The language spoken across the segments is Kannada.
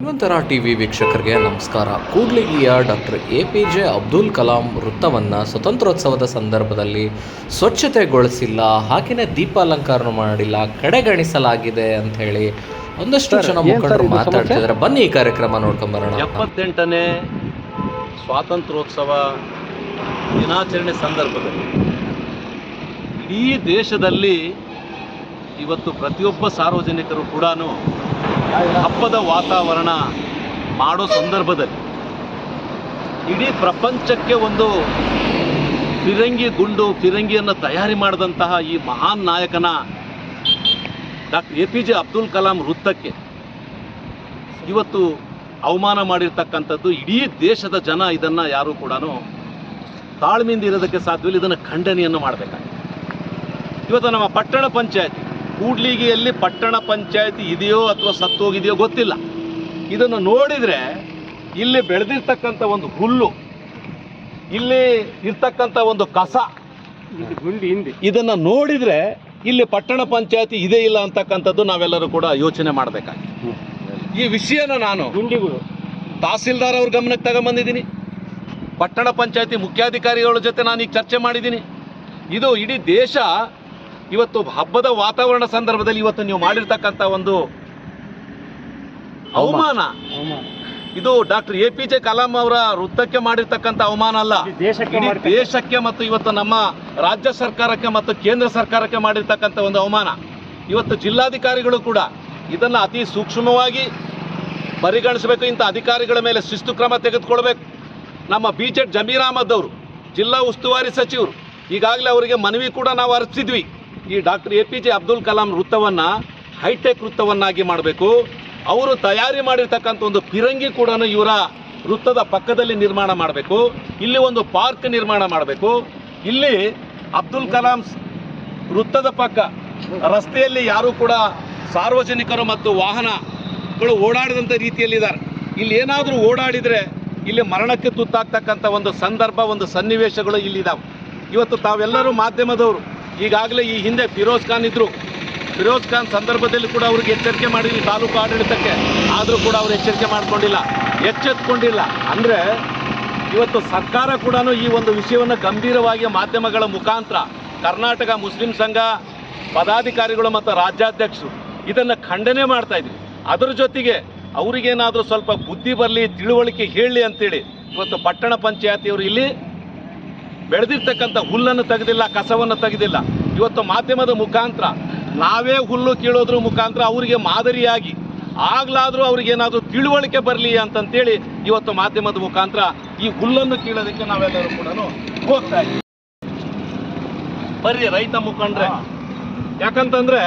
ಹನುಮಂತರ ಟಿವಿ ವೀಕ್ಷಕರಿಗೆ ನಮಸ್ಕಾರ. ಕೂಡ್ಲಿಗಿಯ doctor A P J Abdul Kalam ವೃತ್ತವನ್ನು ಸ್ವತಂತ್ರೋತ್ಸವದ ಸಂದರ್ಭದಲ್ಲಿ ಸ್ವಚ್ಛತೆಗೊಳಿಸಿಲ್ಲ ಹಾಗೆಯೇ ದೀಪಾಲಂಕಾರ ಮಾಡಿಲ್ಲ ಕಡೆಗಣಿಸಲಾಗಿದೆ ಅಂತ ಹೇಳಿ ಒಂದಷ್ಟು ಜನ ಮುಖಂಡರು ಮಾತಾಡ್ತಿದ್ದಾರೆ. ಬನ್ನಿ ಈ ಕಾರ್ಯಕ್ರಮ ನೋಡ್ಕೊಂಬರೋಣ ಎಪ್ಪತ್ತೆಂಟನೇ ಸ್ವಾತಂತ್ರ್ಯೋತ್ಸವ ದಿನಾಚರಣೆ ಸಂದರ್ಭದಲ್ಲಿ ಇಡೀ ದೇಶದಲ್ಲಿ ಇವತ್ತು ಪ್ರತಿಯೊಬ್ಬ ಸಾರ್ವಜನಿಕರು ಕೂಡ ಹಬ್ಬದ ವಾತಾವರಣ ಮಾಡೋ ಸಂದರ್ಭದಲ್ಲಿ ಇಡೀ ಪ್ರಪಂಚಕ್ಕೆ ಒಂದು ಫಿರಂಗಿ ಗುಂಡು, ಫಿರಂಗಿಯನ್ನು ತಯಾರಿ ಮಾಡಿದಂತಹ ಈ ಮಹಾನ್ ನಾಯಕನ doctor A P J Abdul Kalam ವೃತ್ತಕ್ಕೆ ಇವತ್ತು ಅವಮಾನ ಮಾಡಿರ್ತಕ್ಕಂಥದ್ದು ಇಡೀ ದೇಶದ ಜನ ಇದನ್ನು ಯಾರು ಕೂಡ ತಾಳ್ಮೆಯಿಂದ ಇರೋದಕ್ಕೆ ಸಾಧ್ಯವಿಲ್ಲ. ಇದನ್ನು ಖಂಡನೆಯನ್ನು ಮಾಡಬೇಕಾಗಿದೆ ಇವತ್ತು ನಮ್ಮ ಪಟ್ಟಣ ಪಂಚಾಯತಿ ಕೂಡ್ಲಿಗಿಯಲ್ಲಿ ಪಟ್ಟಣ ಪಂಚಾಯತಿ ಇದೆಯೋ ಅಥವಾ ಸತ್ತೋಗಿದೆಯೋ ಗೊತ್ತಿಲ್ಲ. ಇದನ್ನು ನೋಡಿದರೆ ಇಲ್ಲಿ ಬೆಳೆದಿರ್ತಕ್ಕಂಥ ಒಂದು ಹುಲ್ಲು ಇಲ್ಲಿ ಇರ್ತಕ್ಕಂಥ ಒಂದು ಕಸ ಇದನ್ನು ನೋಡಿದರೆ ಇಲ್ಲಿ ಪಟ್ಟಣ ಪಂಚಾಯತಿ ಇದೆ ಇಲ್ಲ ಅಂತಕ್ಕಂಥದ್ದು ನಾವೆಲ್ಲರೂ ಕೂಡ ಯೋಚನೆ ಮಾಡಬೇಕಾಗಿದೆ. ಈ ವಿಷಯನ ನಾನು ತಹಸೀಲ್ದಾರ್ ಅವ್ರ ಗಮನಕ್ಕೆ ತಗೊಂಬಂದಿದ್ದೀನಿ. ಪಟ್ಟಣ ಪಂಚಾಯತಿ ಮುಖ್ಯಾಧಿಕಾರಿಗಳ ಜೊತೆ ನಾನು ಈಗ ಚರ್ಚೆ ಮಾಡಿದ್ದೀನಿ. ಇದು ಇಡೀ ದೇಶ ಇವತ್ತು ಹಬ್ಬದ ವಾತಾವರಣ ಸಂದರ್ಭದಲ್ಲಿ ಇವತ್ತು ನೀವು ಮಾಡಿರ್ತಕ್ಕಂಥ ಒಂದು ಅವಮಾನ. ಇದು doctor A P J Kalam ಅವರ ವೃತ್ತಕ್ಕೆ ಮಾಡಿರ್ತಕ್ಕಂಥ ಅವಮಾನ ಅಲ್ಲ. ದೇಶಕ್ಕೆ ಮತ್ತು ಇವತ್ತು ನಮ್ಮ ರಾಜ್ಯ ಸರ್ಕಾರಕ್ಕೆ ಮತ್ತು ಕೇಂದ್ರ ಸರ್ಕಾರಕ್ಕೆ ಮಾಡಿರ್ತಕ್ಕಂಥ ಒಂದು ಅವಮಾನ. ಇವತ್ತು ಜಿಲ್ಲಾಧಿಕಾರಿಗಳು ಕೂಡ ಇದನ್ನು ಅತಿ ಸೂಕ್ಷ್ಮವಾಗಿ ಪರಿಗಣಿಸಬೇಕು ಇಂಥ ಅಧಿಕಾರಿಗಳ ಮೇಲೆ ಶಿಸ್ತು ಕ್ರಮ ತೆಗೆದುಕೊಳ್ಬೇಕು. ನಮ್ಮ ಬಿ ಜೆಡ್ ಜಮೀರ್ ಅಹಮದ್ ಅವರು ಜಿಲ್ಲಾ ಉಸ್ತುವಾರಿ ಸಚಿವರು ಈಗಾಗಲೇ ಅವರಿಗೆ ಮನವಿ ಕೂಡ ನಾವು ಅರ್ಪಿಸಿದ್ವಿ. ಈ doctor A P J Abdul Kalam ವೃತ್ತವನ್ನು ಹೈಟೆಕ್ ವೃತ್ತವನ್ನಾಗಿ ಮಾಡಬೇಕು. ಅವರು ತಯಾರಿ ಮಾಡಿರ್ತಕ್ಕಂಥ ಒಂದು ಫಿರಂಗಿ ಕೂಡ ಇವರ ವೃತ್ತದ ಪಕ್ಕದಲ್ಲಿ ನಿರ್ಮಾಣ ಮಾಡಬೇಕು. ಇಲ್ಲಿ ಒಂದು ಪಾರ್ಕ್ ನಿರ್ಮಾಣ ಮಾಡಬೇಕು. ಇಲ್ಲಿ ಅಬ್ದುಲ್ ಕಲಾಂ ವೃತ್ತದ ಪಕ್ಕ ರಸ್ತೆಯಲ್ಲಿ ಯಾರು ಕೂಡ ಸಾರ್ವಜನಿಕರು ಮತ್ತು ವಾಹನಗಳು ಓಡಾಡಿದಂಥ ರೀತಿಯಲ್ಲಿದ್ದಾರೆ. ಇಲ್ಲಿ ಏನಾದರೂ ಓಡಾಡಿದರೆ ಇಲ್ಲಿ ಮರಣಕ್ಕೆ ತುತ್ತಾಗ್ತಕ್ಕಂಥ ಒಂದು ಸಂದರ್ಭ, ಒಂದು ಸನ್ನಿವೇಶಗಳು ಇಲ್ಲಿದ್ದಾವೆ ಇವತ್ತು ತಾವೆಲ್ಲರೂ ಮಾಧ್ಯಮದವರು ಈಗಾಗಲೇ ಈ ಹಿಂದೆ ಫಿರೋಜ್ ಖಾನ್ ಇದ್ದರು ಫಿರೋಜ್ ಖಾನ್ ಸಂದರ್ಭದಲ್ಲಿ ಕೂಡ ಅವ್ರಿಗೆ ಎಚ್ಚರಿಕೆ ಮಾಡಿದ್ವಿ ತಾಲೂಕು ಆಡಳಿತಕ್ಕೆ. ಆದರೂ ಕೂಡ ಅವರು ಎಚ್ಚರಿಕೆ ಮಾಡಿಕೊಂಡಿಲ್ಲ. ಎಚ್ಚೆತ್ಕೊಂಡಿಲ್ಲ. ಅಂದರೆ ಇವತ್ತು ಸರ್ಕಾರ ಕೂಡ ಈ ಒಂದು ವಿಷಯವನ್ನು ಗಂಭೀರವಾಗಿ ಮಾಧ್ಯಮಗಳ ಮುಖಾಂತರ ಕರ್ನಾಟಕ ಮುಸ್ಲಿಂ ಸಂಘ, ಪದಾಧಿಕಾರಿಗಳು ಮತ್ತು ರಾಜ್ಯಾಧ್ಯಕ್ಷರು ಇದನ್ನು ಖಂಡನೆ ಮಾಡ್ತಾ ಇದ್ವಿ ಅದರ ಜೊತೆಗೆ ಅವರಿಗೇನಾದರೂ ಸ್ವಲ್ಪ ಬುದ್ಧಿ ಬರಲಿ, ತಿಳುವಳಿಕೆ ಹೇಳಲಿ ಅಂತೇಳಿ ಇವತ್ತು ಪಟ್ಟಣ ಪಂಚಾಯತಿಯವರು ಇಲ್ಲಿ ಬೆಳೆದಿರ್ತಕ್ಕಂಥ ಹುಲ್ಲನ್ನು ತೆಗೆದಿಲ್ಲ ಕಸವನ್ನು ತೆಗೆದಿಲ್ಲ. ಇವತ್ತು ಮಾಧ್ಯಮದ ಮುಖಾಂತರ ನಾವೇ ಹುಲ್ಲು ಕೀಳೋದ್ರ ಮುಖಾಂತರ ಅವರಿಗೆ ಮಾದರಿಯಾಗಿ ಆಗ್ಲಾದರೂ ಅವ್ರಿಗೇನಾದರೂ ತಿಳುವಳಿಕೆ ಬರಲಿ ಅಂತಂತೇಳಿ ಇವತ್ತು ಮಾಧ್ಯಮದ ಮುಖಾಂತರ ಈ ಹುಲ್ಲನ್ನು ಕೀಳೋದಕ್ಕೆ ನಾವೆಲ್ಲರೂ ಕೂಡ ಹೋಗ್ತಾ ಇದ್ದೀವಿ. ಬರ್ರಿ ರೈತ ಮುಖಂಡ್ರೆ. ಯಾಕಂತಂದ್ರೆ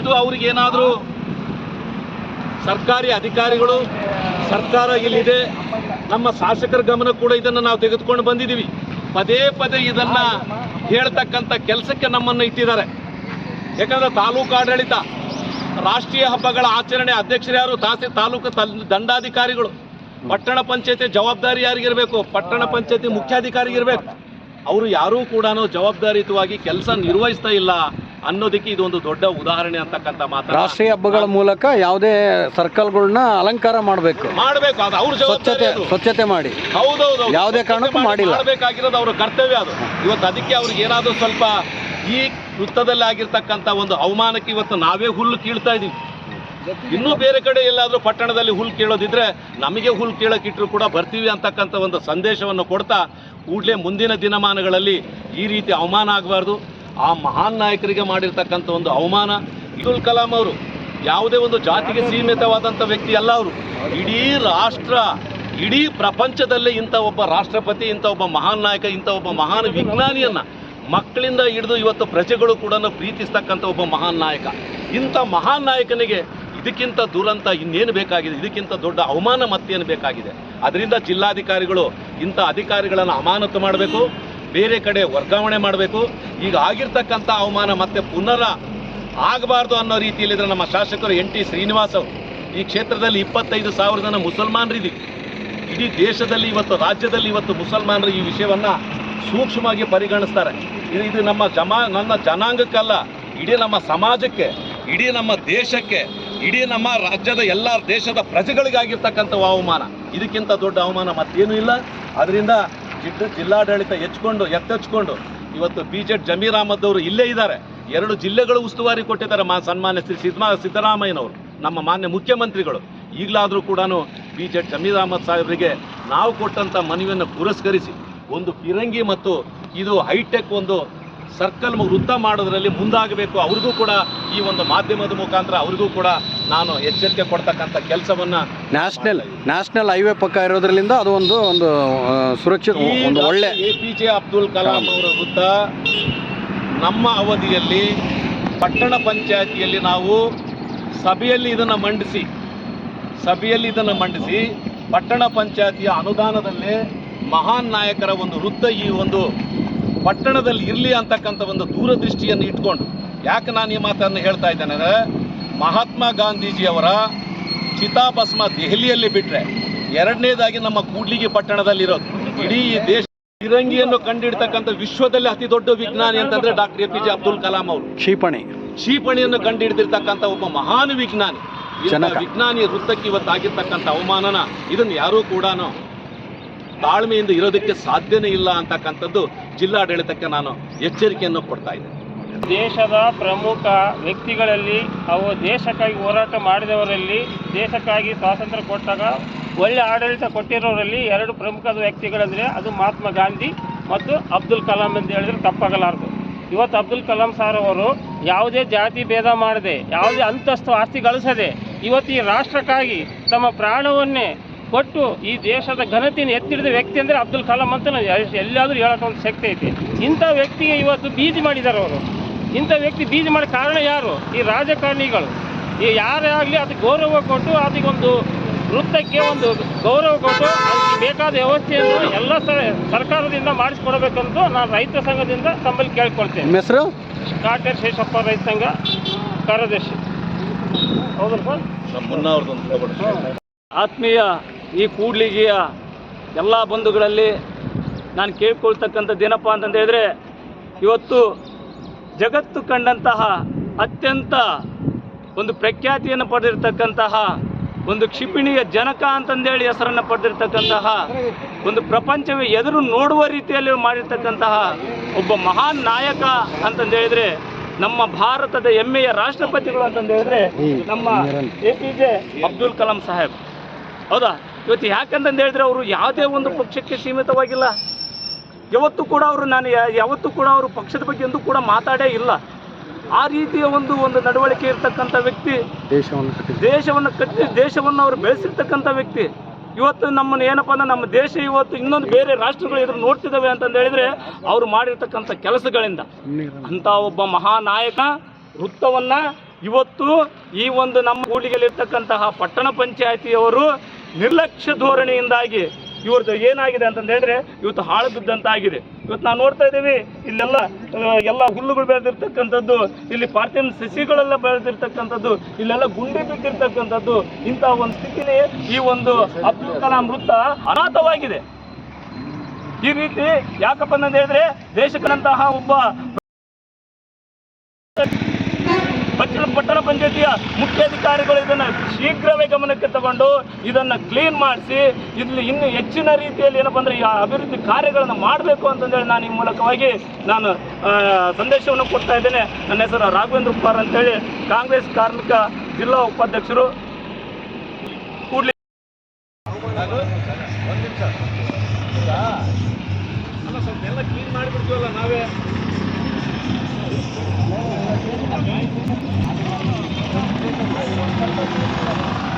ಇದು ಅವ್ರಿಗೇನಾದರೂ ಸರ್ಕಾರಿ ಅಧಿಕಾರಿಗಳು ಸರ್ಕಾರ ಇಲ್ಲಿದೆ. ನಮ್ಮ ಶಾಸಕರ ಗಮನ ಕೂಡ ಇದನ್ನು ನಾವು ತೆಗೆದುಕೊಂಡು ಬಂದಿದ್ದೀವಿ. ಪದೇ ಪದೇ ಇದನ್ನ ಹೇಳ್ತಕ್ಕಂಥ ಕೆಲಸಕ್ಕೆ ನಮ್ಮನ್ನು ಇಟ್ಟಿದ್ದಾರೆ. ಯಾಕಂದ್ರೆ ತಾಲೂಕು ಆಡಳಿತ, ರಾಷ್ಟ್ರೀಯ ಹಬ್ಬಗಳ ಆಚರಣೆ ಅಧ್ಯಕ್ಷರು ಯಾರು? ತಾಸಿ ತಾಲೂಕು ತಲ್- ದಂಡಾಧಿಕಾರಿಗಳು. ಪಟ್ಟಣ ಪಂಚಾಯತಿ ಜವಾಬ್ದಾರಿ ಯಾರಿಗಿರಬೇಕು? ಪಟ್ಟಣ ಪಂಚಾಯತಿ ಮುಖ್ಯಾಧಿಕಾರಿಗಿರ್ಬೇಕು. ಅವರು ಯಾರೂ ಕೂಡ ಜವಾಬ್ದಾರಿಯುತವಾಗಿ ಕೆಲಸ ನಿರ್ವಹಿಸ್ತಾ ಇಲ್ಲ. ಅನ್ನೋದಕ್ಕೆ ಇದೊಂದು ದೊಡ್ಡ ಉದಾಹರಣೆ ಅಂತಕ್ಕಂಥ ಮಾತು ರಾಷ್ಟ್ರೀಯ ಹಬ್ಬಗಳ ಮೂಲಕ ಯಾವುದೇ ಸರ್ಕಲ್ಗಳನ್ನ ಅಲಂಕಾರ ಮಾಡಬೇಕು. ಮಾಡಬೇಕು ಅದು ಅವ್ರ ಸ್ವಚ್ಛತೆ. ಸ್ವಚ್ಛತೆ ಮಾಡಿ. ಹೌದೌದು ಯಾವುದೇ ಕಾರಣಕ್ಕೂ ಮಾಡಿಲ್ಲ. ಮಾಡಬೇಕಾಗಿರೋದು ಅವರ ಕರ್ತವ್ಯ ಅದು. ಇವತ್ತು ಅದಕ್ಕೆ ಅವ್ರಿಗೆ ಏನಾದರೂ ಸ್ವಲ್ಪ ಈ ವೃತ್ತದಲ್ಲಿ ಆಗಿರ್ತಕ್ಕಂಥ ಒಂದು ಅವಮಾನಕ್ಕೆ ಇವತ್ತು ನಾವೇ ಹುಲ್ಲು ಕೀಳ್ತಾ ಇದೀವಿ. ಇನ್ನೂ ಬೇರೆ ಕಡೆ ಎಲ್ಲಾದರೂ ಪಟ್ಟಣದಲ್ಲಿ ಹುಲ್ಲು ಕೇಳೋದಿದ್ರೆ ನಮಗೆ ಹುಲ್ಲು ಕೇಳೋಕ್ಕಿಟ್ರು ಕೂಡ ಬರ್ತೀವಿ ಅಂತಕ್ಕಂಥ ಒಂದು ಸಂದೇಶವನ್ನು ಕೊಡ್ತಾ ಕೂಡಲೇ ಮುಂದಿನ ದಿನಮಾನಗಳಲ್ಲಿ ಈ ರೀತಿ ಅವಮಾನ ಆಗಬಾರ್ದು. ಆ ಮಹಾನ್ ನಾಯಕರಿಗೆ ಮಾಡಿರ್ತಕ್ಕಂಥ ಒಂದು ಅವಮಾನ ಅಬ್ದುಲ್ ಕಲಾಂ ಅವರು. ಯಾವುದೇ ಒಂದು ಜಾತಿಗೆ ಸೀಮಿತವಾದಂಥ ವ್ಯಕ್ತಿ ಅಲ್ಲ ಅವರು. ಇಡೀ ರಾಷ್ಟ್ರ, ಇಡೀ ಪ್ರಪಂಚದಲ್ಲೇ ಇಂಥ ಒಬ್ಬ ರಾಷ್ಟ್ರಪತಿ, ಇಂಥ ಒಬ್ಬ ಮಹಾನ್ ನಾಯಕ, ಇಂಥ ಒಬ್ಬ ಮಹಾನ್ ವಿಜ್ಞಾನಿಯನ್ನ ಮಕ್ಕಳಿಂದ ಹಿಡಿದು ಇವತ್ತು ಪ್ರಜೆಗಳು ಕೂಡ ಪ್ರೀತಿಸ್ತಕ್ಕಂಥ ಒಬ್ಬ ಮಹಾನ್ ನಾಯಕ. ಇಂಥ ಮಹಾನ್ ನಾಯಕನಿಗೆ ಇದಕ್ಕಿಂತ ದುರಂತ ಇನ್ನೇನು ಬೇಕಾಗಿದೆ? ಇದಕ್ಕಿಂತ ದೊಡ್ಡ ಅವಮಾನ ಮತ್ತೇನು ಬೇಕಾಗಿದೆ? ಅದರಿಂದ ಜಿಲ್ಲಾಧಿಕಾರಿಗಳು ಇಂಥ ಅಧಿಕಾರಿಗಳನ್ನು ಅಮಾನತು ಮಾಡಬೇಕು. ಬೇರೆ ಕಡೆ ವರ್ಗಾವಣೆ ಮಾಡಬೇಕು. ಈಗ ಆಗಿರ್ತಕ್ಕಂಥ ಅವಮಾನ ಮತ್ತೆ ಪುನರ ಆಗಬಾರ್ದು ಅನ್ನೋ ರೀತಿಯಲ್ಲಿದ್ರೆ ನಮ್ಮ ಶಾಸಕರು ಎನ್ ಟಿ ಶ್ರೀನಿವಾಸ್ ಅವರು. ಈ ಕ್ಷೇತ್ರದಲ್ಲಿ ಇಪ್ಪತ್ತೈದು ಸಾವಿರ ಜನ ಮುಸಲ್ಮಾನರಿದ್ದೀವಿ. ಇಡೀ ದೇಶದಲ್ಲಿ ಇವತ್ತು, ರಾಜ್ಯದಲ್ಲಿ ಇವತ್ತು ಮುಸಲ್ಮಾನರು ಈ ವಿಷಯವನ್ನ ಸೂಕ್ಷ್ಮವಾಗಿ ಪರಿಗಣಿಸ್ತಾರೆ. ಇದು ನಮ್ಮ ಜಮಾ, ನನ್ನ ಜನಾಂಗಕ್ಕಲ್ಲ, ಇಡೀ ನಮ್ಮ ಸಮಾಜಕ್ಕೆ, ಇಡೀ ನಮ್ಮ ದೇಶಕ್ಕೆ, ಇಡೀ ನಮ್ಮ ರಾಜ್ಯದ ಎಲ್ಲ ದೇಶದ ಪ್ರಜೆಗಳಿಗಾಗಿರ್ತಕ್ಕಂಥ ಅವಮಾನ. ಇದಕ್ಕಿಂತ ದೊಡ್ಡ ಅವಮಾನ ಮತ್ತೇನೂ ಇಲ್ಲ. ಅದರಿಂದ ಜಿಡ್ ಜಿಲ್ಲಾಡಳಿತ ಹೆಚ್ಕೊಂಡು ಎತ್ತೆಚ್ಕೊಂಡು ಇವತ್ತು ಬಿ ಜೆಡ್ ಜಮೀರ್ ಅವರು ಇಲ್ಲೇ ಇದ್ದಾರೆ. ಎರಡು ಜಿಲ್ಲೆಗಳು ಉಸ್ತುವಾರಿ ಕೊಟ್ಟಿದ್ದಾರೆ ಮಾ ಸನ್ಮಾನ್ಯ ಶ್ರೀ ಸಿದ್ಮಾ ಸಿದ್ದರಾಮಯ್ಯನವರು, ನಮ್ಮ ಮಾನ್ಯ ಮುಖ್ಯಮಂತ್ರಿಗಳು. ಈಗಲಾದರೂ ಕೂಡ ಬಿ ಜೆಡ್ ಜಮೀರ್ ಅಹಮದ್ ಸಾಹೇಬರಿಗೆ ನಾವು ಕೊಟ್ಟಂಥ ಮನವಿಯನ್ನು ಪುರಸ್ಕರಿಸಿ, ಒಂದು ಫಿರಂಗಿ ಮತ್ತು ಇದು ಹೈಟೆಕ್ ಒಂದು ಸರ್ಕಲ್ ವೃತ್ತ ಮಾಡೋದರಲ್ಲಿ ಮುಂದಾಗಬೇಕು. ಅವ್ರಿಗೂ ಕೂಡ ಈ ಒಂದು ಮಾಧ್ಯಮದ ಮುಖಾಂತರ ಅವ್ರಿಗೂ ಕೂಡ ನಾನು ಎಚ್ಚರಿಕೆ ಕೊಡ್ತಕ್ಕಂಥ ಕೆಲಸವನ್ನ ನ್ಯಾಷನಲ್ ನ್ಯಾಷನಲ್ ಹೈವೇ ಪಕ್ಕ ಇರೋದ್ರಿಂದ ಅದು ಒಂದು ಒಂದು ಸುರಕ್ಷಿತ ಒಂದು ಒಳ್ಳೆ A P J Abdul Kalam ಅವರ ವೃತ್ತ ನಮ್ಮ ಅವಧಿಯಲ್ಲಿ ಪಟ್ಟಣ ಪಂಚಾಯತಿಯಲ್ಲಿ ನಾವು ಸಭೆಯಲ್ಲಿ ಇದನ್ನು ಮಂಡಿಸಿ ಸಭೆಯಲ್ಲಿ ಇದನ್ನು ಮಂಡಿಸಿ ಪಟ್ಟಣ ಪಂಚಾಯತಿಯ ಅನುದಾನದಲ್ಲೇ ಮಹಾನ್ ನಾಯಕರ ಒಂದು ವೃತ್ತ ಈ ಒಂದು ಪಟ್ಟಣದಲ್ಲಿ ಇರಲಿ ಅಂತಕ್ಕಂಥ ಒಂದು ದೂರದೃಷ್ಟಿಯನ್ನು ಇಟ್ಕೊಂಡು ಯಾಕೆ ನಾನು ಈ ಮಾತನ್ನು ಹೇಳ್ತಾ ಇದ್ದೇನೆ ಅಂದರೆ ಮಹಾತ್ಮ ಗಾಂಧೀಜಿಯವರ ಚಿತಾಭಸ್ಮ ದೆಹಲಿಯಲ್ಲಿ ಬಿಟ್ಟರೆ ಎರಡನೇದಾಗಿ ನಮ್ಮ ಕೂಡ್ಲಿಗಿ ಪಟ್ಟಣದಲ್ಲಿರೋದು. ಇಡೀ ಈ ದೇಶ ಫಿರಂಗಿಯನ್ನು ಕಂಡಿಡ್ತಕ್ಕಂಥ ವಿಶ್ವದಲ್ಲಿ ಅತಿ ದೊಡ್ಡ ವಿಜ್ಞಾನಿ ಅಂತಂದ್ರೆ doctor A P J Abdul Kalam ಅವರು. ಕ್ಷಿಪಣಿ. ಕ್ಷಿಪಣಿಯನ್ನು ಕಂಡಿಡ್ದಿರ್ತಕ್ಕಂಥ ಒಬ್ಬ ಮಹಾನ್ ವಿಜ್ಞಾನಿ. ವಿಜ್ಞಾನಿಯ ವೃತ್ತಕ್ಕೆ ಇವತ್ತಾಗಿರ್ತಕ್ಕಂಥ ಅವಮಾನನ ಇದನ್ನು ಯಾರೂ ಕೂಡ ತಾಳ್ಮೆಯಿಂದ ಇರೋದಕ್ಕೆ ಸಾಧ್ಯನೇ ಇಲ್ಲ ಅಂತಕ್ಕಂಥದ್ದು ಜಿಲ್ಲಾಡಳಿತಕ್ಕೆ ನಾನು ಎಚ್ಚರಿಕೆಯನ್ನು ಕೊಡ್ತಾ ಇದ್ದೇನೆ. ದೇಶದ ಪ್ರಮುಖ ವ್ಯಕ್ತಿಗಳಲ್ಲಿ, ಅವು ದೇಶಕ್ಕಾಗಿ ಹೋರಾಟ ಮಾಡಿದವರಲ್ಲಿ, ದೇಶಕ್ಕಾಗಿ ಸ್ವಾತಂತ್ರ್ಯ ಕೊಟ್ಟಾಗ, ಒಳ್ಳೆ ಆಡಳಿತ ಕೊಟ್ಟಿರೋರಲ್ಲಿ ಎರಡು ಪ್ರಮುಖ ವ್ಯಕ್ತಿಗಳಂದರೆ ಅದು ಮಹಾತ್ಮ ಗಾಂಧಿ ಮತ್ತು ಅಬ್ದುಲ್ ಕಲಾಂ ಅಂತ ಹೇಳಿದ್ರೆ ತಪ್ಪಾಗಲಾರದು. ಇವತ್ತು ಅಬ್ದುಲ್ ಕಲಾಂ ಸಾರ್ ಅವರು ಯಾವುದೇ ಜಾತಿ ಭೇದ ಮಾಡದೆ, ಯಾವುದೇ ಅಂತಸ್ತು ಆಸ್ತಿ ಗಳಿಸದೆ, ಇವತ್ತು ಈ ರಾಷ್ಟ್ರಕ್ಕಾಗಿ ತಮ್ಮ ಪ್ರಾಣವನ್ನೇ ಕೊಟ್ಟು ಈ ದೇಶದ ಘನತೆಯನ್ನು ಎತ್ತಿಡಿದ ವ್ಯಕ್ತಿ ಅಂದರೆ ಅಬ್ದುಲ್ ಕಲಾಂ ಅಂತ ಎಲ್ಲಾದರೂ ಹೇಳೋಕೆ ಒಂದು ಶಕ್ತಿ ಐತಿ. ಇಂಥ ವ್ಯಕ್ತಿಗೆ ಇವತ್ತು ಬೀದಿ ಮಾಡಿದ್ದಾರೆ ಅವರು. ಇಂಥ ವ್ಯಕ್ತಿ ಬೀದಿ ಮಾಡೋ ಕಾರಣ ಯಾರು? ಈ ರಾಜಕಾರಣಿಗಳು. ಈ ಯಾರೇ ಆಗಲಿ ಅದಕ್ಕೆ ಗೌರವ ಕೊಟ್ಟು ಅದಕ್ಕೊಂದು ವೃತ್ತಕ್ಕೆ ಒಂದು ಗೌರವ ಕೊಟ್ಟು ಅದಕ್ಕೆ ಬೇಕಾದ ವ್ಯವಸ್ಥೆಯನ್ನು ಎಲ್ಲ ಸ- ಸರ್ಕಾರದಿಂದ ಮಾಡಿಸ್ಕೊಡ್ಬೇಕಂತ ನಾನು ರೈತ ಸಂಘದಿಂದ ತಮ್ಮಲ್ಲಿ ಕೇಳ್ಕೊಳ್ತೇನೆ. ಹೆಸರು? ಡಾಕ್ಟರ್ ಶೇಷಪ್ಪ ರೈತ ಸಂಘ ಕಾರ್ಯದರ್ಶಿ. ಹೌದು ಸರ್ ಆತ್ಮೀಯ ಈ ಕೂಡ್ಲಿಗಿಯ ಎಲ್ಲ ಬಂಧುಗಳಲ್ಲಿ ನಾನು ಕೇಳ್ಕೊಳ್ತಕ್ಕಂಥದ್ದು ಏನಪ್ಪ ಹೇಳಿದ್ರೆ ಇವತ್ತು ಜಗತ್ತು ಕಂಡಂತಹ ಅತ್ಯಂತ ಒಂದು ಪ್ರಖ್ಯಾತಿಯನ್ನು ಪಡೆದಿರ್ತಕ್ಕಂತಹ ಒಂದು ಕ್ಷಿಪಣಿಯ ಜನಕ ಅಂತಂದೇಳಿ ಹೆಸರನ್ನು ಪಡೆದಿರ್ತಕ್ಕಂತಹ ಒಂದು ಪ್ರಪಂಚವೇ ಎದುರು ನೋಡುವ ರೀತಿಯಲ್ಲಿ ಮಾಡಿರ್ತಕ್ಕಂತಹ ಒಬ್ಬ ಮಹಾನ್ ನಾಯಕ ಅಂತಂದೇಳಿದರೆ, ನಮ್ಮ ಭಾರತದ ಹೆಮ್ಮೆಯ ರಾಷ್ಟ್ರಪತಿಗಳು ಅಂತಂದು ಹೇಳಿದ್ರೆ ನಮ್ಮ A P J Abdul Kalam Saheb. ಹೌದಾ? ಇವತ್ತು ಯಾಕಂತಂದು ಹೇಳಿದ್ರೆ ಅವರು ಯಾವುದೇ ಒಂದು ಪಕ್ಷಕ್ಕೆ ಸೀಮಿತವಾಗಿಲ್ಲ. ಯಾವತ್ತೂ ಕೂಡ ಅವರು ನಾನು ಯಾವತ್ತೂ ಕೂಡ ಅವರು ಪಕ್ಷದ ಬಗ್ಗೆ ಎಂದೂ ಕೂಡ ಮಾತಾಡೇ ಇಲ್ಲ. ಆ ರೀತಿಯ ಒಂದು ಒಂದು ನಡವಳಿಕೆ ಇರ್ತಕ್ಕಂಥ ವ್ಯಕ್ತಿ ದೇಶವನ್ನು ದೇಶವನ್ನು ಕಟ್ಟಿ ದೇಶವನ್ನು ಅವರು ಬೆಳೆಸಿರ್ತಕ್ಕಂಥ ವ್ಯಕ್ತಿ. ಇವತ್ತು ನಮ್ಮನ್ನು ಏನಪ್ಪ ಅಂದ್ರೆ ನಮ್ಮ ದೇಶ ಇವತ್ತು ಇನ್ನೊಂದು ಬೇರೆ ರಾಷ್ಟ್ರಗಳು ಎದುರು ನೋಡ್ತಿದ್ದಾವೆ ಅಂತಂದು ಹೇಳಿದ್ರೆ ಅವರು ಮಾಡಿರ್ತಕ್ಕಂಥ ಕೆಲಸಗಳಿಂದ. ಅಂತ ಒಬ್ಬ ಮಹಾನಾಯಕ ವೃತ್ತವನ್ನು ಇವತ್ತು ಈ ಒಂದು ನಮ್ಮ ಕೂಡಿಗೆಲಿರ್ತಕ್ಕಂತಹ ಪಟ್ಟಣ ಪಂಚಾಯತಿಯವರು ನಿರ್ಲಕ್ಷ್ಯ ಧೋರಣೆಯಿಂದಾಗಿ ಇವ್ರದ್ದು ಏನಾಗಿದೆ ಅಂತಂದು ಹೇಳಿದ್ರೆ ಇವತ್ತು ಹಾಳು ಬಿದ್ದಂತಾಗಿದೆ. ಇವತ್ತು ನಾವು ನೋಡ್ತಾ ಇದ್ದೀವಿ, ಇಲ್ಲೆಲ್ಲ ಎಲ್ಲ ಹುಲ್ಲುಗಳು ಬೆಳೆದಿರ್ತಕ್ಕಂಥದ್ದು, ಇಲ್ಲಿ ಪಾರ್ಥಿನ ಸಸಿಗಳೆಲ್ಲ ಬೆಳೆದಿರ್ತಕ್ಕಂಥದ್ದು, ಇಲ್ಲೆಲ್ಲ ಗುಂಡಿ ಬಿದ್ದಿರ್ತಕ್ಕಂಥದ್ದು, ಇಂಥ ಒಂದು ಸ್ಥಿತಿಲಿ ಈ ಒಂದು ಅಬ್ದುಲ್ ಕಲಾಂ ವೃತ್ತ ಅನಾಥವಾಗಿದೆ. ಈ ರೀತಿ ಯಾಕಪ್ಪ ಅಂತ ಹೇಳಿದ್ರೆ ದೇಶಕ್ಕಂತಹ ಒಬ್ಬ ಪಟ್ಟಣ ಪಂಚಾಯತಿಯ ಮುಖ್ಯಾಧಿಕಾರಿಗಳು ಇದನ್ನು ಶೀಘ್ರವೇ ಗಮನಕ್ಕೆ ತಗೊಂಡು ಇದನ್ನು ಕ್ಲೀನ್ ಮಾಡಿಸಿ, ಇಲ್ಲಿ ಇನ್ನು ಹೆಚ್ಚಿನ ರೀತಿಯಲ್ಲಿ ಏನಪ್ಪ ಅಂದರೆ ಈ ಅಭಿವೃದ್ಧಿ ಕಾರ್ಯಗಳನ್ನು ಮಾಡಬೇಕು ಅಂತಂದೇಳಿ ನಾನು ಈ ಮೂಲಕವಾಗಿ ನಾನು ಸಂದೇಶವನ್ನು ಕೊಡ್ತಾ ಇದ್ದೇನೆ. ನನ್ನ ಹೆಸರು ರಾಘವೇಂದ್ರ ಕುಮಾರ್ ಅಂತೇಳಿ. ಕಾಂಗ್ರೆಸ್ ಕಾರ್ಮಿಕ ಜಿಲ್ಲಾ ಉಪಾಧ್ಯಕ್ಷರು ಕೂಡ್ಲಿ ಅಲ್ಲ, ಸ್ವಲ್ಪ ಎಲ್ಲ ಕ್ಲೀನ್ ಮಾಡಿಬಿಡ್ತೀವಲ್ಲ ನಾವೇ? Thank you.